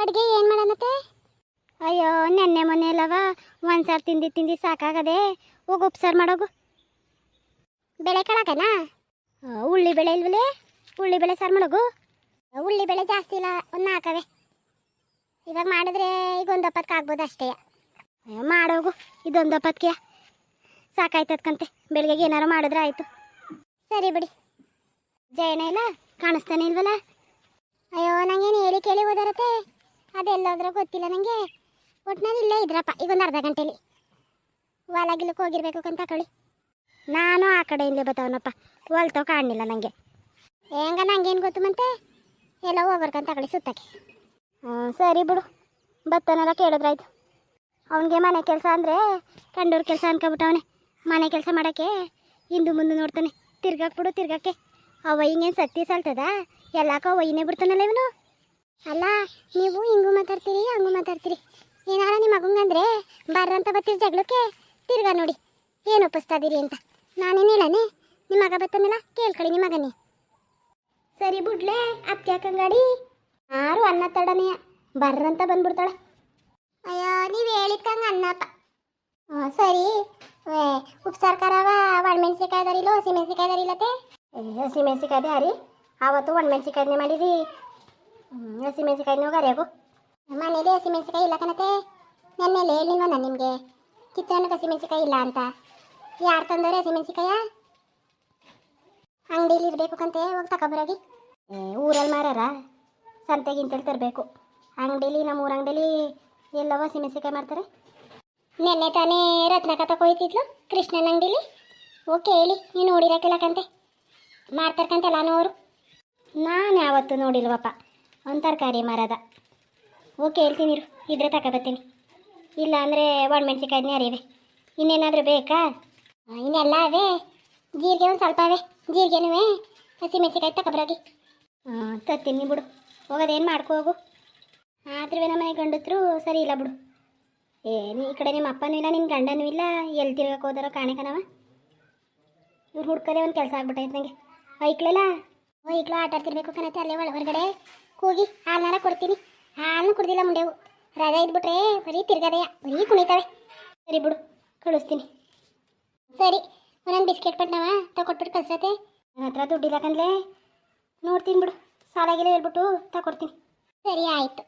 ಅಡುಗೆ ಏನು ಮಾಡೋಣತ್ತೆ ಅಯ್ಯೋ, ನೆನ್ನೆ ಮೊನ್ನೆ ಒಂದು ಸಾರು ತಿಂದು ತಿಂದು ಸಾಕಾಗದೆ ಹೋಗಿ ಉಪ್ಸಾರು ಮಾಡೋಗು. ಬೆಳೆ ಕಳಕನಾ? ಉಳ್ಳಿ ಬೆಳೆ ಇಲ್ವಲೇ? ಉಳ್ಳಿ ಬೆಳೆ ಸಾರು ಮಾಡೋಗು? ಉಳ್ಳಿ ಬೆಳೆ ಜಾಸ್ತಿ ಇಲ್ಲ, ಒಂದು ಹಾಕವೆ ಇವಾಗ ಮಾಡಿದ್ರೆ ಈಗ ಒಂದು ಒಪ್ಪತ್ಕೆ ಆಗ್ಬೋದು ಅಷ್ಟೇ. ಮಾಡೋಗು, ಇದೊಂದು ಒಪ್ಪತ್ಕೆ ಸಾಕಾಯ್ತದ್ಕಂತೆ ಬೆಳಿಗ್ಗೆ ಏನಾರು ಮಾಡಿದ್ರೆ ಆಯಿತು. ಸರಿ ಬಿಡಿ. ಜಯನ ಇಲ್ಲ, ಕಾಣಿಸ್ತಾನೆ ಇಲ್ವಲ್ಲ? ಅಯ್ಯೋ, ನಂಗೇನು ಹೇಳಿ ಕೇಳಿ ಓದಾರತ್ತೆ ಅದೆಲ್ಲೋದ್ರೂ ಗೊತ್ತಿಲ್ಲ. ನನಗೆ ಒಟ್ನಲ್ಲಿ ಇಲ್ಲೇ ಇದ್ರಪ್ಪ, ಈಗ ಒಂದು ಅರ್ಧ ಗಂಟೆಲಿ. ಒಳಗಿಲ್ಲಕ್ಕೆ ಹೋಗಿರ್ಬೇಕು ಅಂತ ಕಳಿ. ನಾನು ಆ ಕಡೆಯಿಂದಲೇ ಬತ್ತವನಪ್ಪ. ಹೊಲ್ತೋ ಕಾಣಲಿಲ್ಲ ನನಗೆ ಹೆಂಗ ನಂಗೇನು ಗೊತ್ತು ಮತ್ತೆ ಎಲ್ಲ ಹೋಗ್ಬೇಕಂತ ಕಳಿ ಸುತ್ತಕ್ಕೆ. ಹ್ಞೂ ಸರಿ ಬಿಡು. ಬತ್ತವನೆಲ್ಲ ಕೇಳಿದ್ರಾಯ್ತು. ಅವನಿಗೆ ಮನೆ ಕೆಲಸ ಅಂದರೆ ಕಂಡೂರು ಕೆಲಸ ಅನ್ಕೊಬಿಟ್ಟವನೆ. ಮನೆ ಕೆಲಸ ಮಾಡೋಕ್ಕೆ ಹಿಂದೂ ಮುಂದೆ ನೋಡ್ತಾನೆ. ತಿರ್ಗಾಕ್ಬಿಡು ಬಿಡು, ತಿರ್ಗಕ್ಕೆ. ಅವ ಹಿಂಗೇನು ಸತ್ತಿ ಸಲ್ತದ? ಎಲ್ಲಾಕೋ ಒಯ್ಯನೇ ಬಿಡ್ತಾನಲ್ಲ ಇವನು. ಅಲ್ಲ, ನೀವು ಹಿಂಗೂ ಮಾತಾಡ್ತೀರಿ, ಹಂಗೂ ಮಾತಾಡ್ತೀರಿ. ಏನಾರ ನಿಮ್ಮ ಮಗಂಗಂದ್ರೆ ಬರ್ರಂತ ಬರ್ತೀರಿ ಜಗಳಕ್ಕೆ. ತಿರ್ಗಾ ನೋಡಿ, ಏನು ಒಪ್ಪಿಸ್ತಾ ಇದೀರಿ ಅಂತ. ನಾನೇನು ಹೇಳನೆ? ನಿಮ್ಮ ಮಗ ಬತ್ತನಲ್ಲ ಕೇಳ್ಕೊಳ್ಳಿ ನಿಮ್ಮ ಮಗನೇ. ಸರಿ ಬಿಡ್ಲೆ ಅತ್ಯಾಕಂಗಾಡಿ ಯಾರು ಅನ್ನ ತಡನೆ? ಬರ್ರಂತ ಬಂದ್ಬಿಡ್ತಾಳೆ. ಅಯ್ಯೋ, ನೀವು ಹೇಳಿದ್ಕಂಗೆ ಅನ್ನಪ್ಪ ಹ್ಞೂ ಸರಿ. ಉಪ್ಸಾರು ಖಾರವ ಒಣಮೆಣ್ಸಿಕಾಯಿ ಅದಾರಿಲ್ಲ ಹಸಿ ಮೆಣಸಿಕಾಯಿ ಅದಾರಿಲ್ಲತ್ತೆ ಹಸಿ ಮೆಣಸಿಕಾಯಿ ಅವತ್ತು ಆವತ್ತು ಒಣಮೆಣ್ಸಿಕಾಯಿನೇ ಮಾಡಿರಿ ಹಸಿ ಮೆಣಸಿಕಾಯಿನ ಗರಿಯಾಗು ಮನೇಲಿ ಹಸಿ ಮೆಣಸಿಕಾಯಿ ಇಲ್ಲ ಕಣತೆ. ನನ್ನೆಲ್ಲ ಹೇಳಿಲ್ವ ನಾನು ನಿಮಗೆ? ಕಿತ್ತಣ್ಣಕ್ಕೆ ಹಸಿ ಮೆಣಸಿಕಾಯಿ ಇಲ್ಲ ಅಂತ. ಯಾರು ತಂದವ್ರೆ ಹಸಿ ಮೆಣಸಿಕಾಯ ಅಂಗಡಿಲಿ ಇರಬೇಕು ಕಂತೆ ಹೋಗಿ ಏ, ಊರಲ್ಲಿ ಮಾರಾರ? ಸಂತೆಗಿಂತೇಳಿ ತರಬೇಕು. ಅಂಗಡಿಲಿ, ನಮ್ಮ ಊರ ಅಂಗಡಿಲಿ ಎಲ್ಲವ ಹಸಿ ಮೆಣಸಿಕಾಯಿ ಮಾಡ್ತಾರೆ ನೆನ್ನೆ ತಾನೇ ರತ್ನಕ ತಗೊಯ್ತಿದ್ಲು ಕೃಷ್ಣನ ಅಂಗಡಿಲಿ. ಓಕೆ, ಹೇಳಿ, ನೀನು ನೋಡಿರಕ್ಕಿಲ್ಲಕಂತೆ ಮಾಡ್ತಾರ್ಕಂತೆ ಎಲ್ಲಾನು ಅವರು. ನಾನು ಯಾವತ್ತೂ ನೋಡಿಲ್ವಪ್ಪ. ಒಂದು ತರಕಾರಿ ಮರದ. ಓಕೆ, ಹೇಳ್ತೀನಿ ಇರು. ಇದ್ರೆ ತಗೊಬತ್ತೀನಿ ಇಲ್ಲ ಅಂದರೆ ಒಣಮೆಣ್ಸಿಕಾಯಿನೇ ಅರಿವೆ. ಇನ್ನೇನಾದರೂ ಬೇಕಾ? ಇನ್ನೆಲ್ಲ ಅವೇ. ಜೀರಿಗೆ ಒಂದು ಸ್ವಲ್ಪ ಅವೇ. ಜೀರಿಗೆನೂ ಹಸಿ ಮೆಣಸಿಕಾಯಿ ತಗೊಬರೋಗಿ ಹಾಂ ತತ್ತೀನಿ ಬಿಡು. ಹೋಗೋದೇನು ಮಾಡ್ಕೋ ಹೋಗು. ಆದ್ರೂ ನಮ್ಮ ಮನೆ ಗಂಡತ್ರು ಸರಿ ಇಲ್ಲ ಬಿಡು. ಏ, ನೀ ಈ ಕಡೆ ನಿಮ್ಮ ಅಪ್ಪನೂ ಇಲ್ಲ ನಿನ್ನ ಗಂಡನೂ ಇಲ್ಲ. ಎಲ್ಲಿ ತಿರ್ಗಕ್ಕೆ ಹೋದಾರೋ ಕಾಣಕನವ ಇವ್ರು ಹುಡ್ಕೋದೇ ಒಂದು ಕೆಲಸ ಆಗ್ಬಿಟ್ಟೈತೆ ನನಗೆ ಐಕ್ಲಲ್ಲ ಐಕ್ಳು ಆಟ ಆಡ್ತಿರ್ಬೇಕು ಕಣತೆ ಅಲ್ಲೇ ಒಳ ಹೊರಗಡೆ. ಕೂಗಿ ಹಾಲ್ನಾರ ಕೊಡ್ತೀನಿ. ಹಾಲನ್ನು ಕುಡ್ದಿಲ್ಲ ಮುಂಡೆವು. ರಜಾ ಇದ್ಬಿಟ್ರೆ ಬರೀ ತಿರ್ಗದೆಯ. ಬರೀ ಕುಣಿತಾವೆ. ಸರಿ ಬಿಡು, ಕಳಿಸ್ತೀನಿ. ಸರಿ, ಒಂದೊಂದು ಬಿಸ್ಕೆಟ್ ಪಟ್ನವ? ತಗೊಟ್ಬಿಟ್ಟು ಕಳ್ಸತ್ತೆ. ನನ್ನ ಹತ್ರ ದುಡ್ಡಿಲ್ಲ ಕಂದ್ಲೆ ನೋಡ್ತೀನಿ ಬಿಡು, ಸಾಲಾಗಿಲ್ಲ ಹೇಳ್ಬಿಟ್ಟು ತಗೊಡ್ತೀನಿ ಸರಿ, ಆಯಿತು.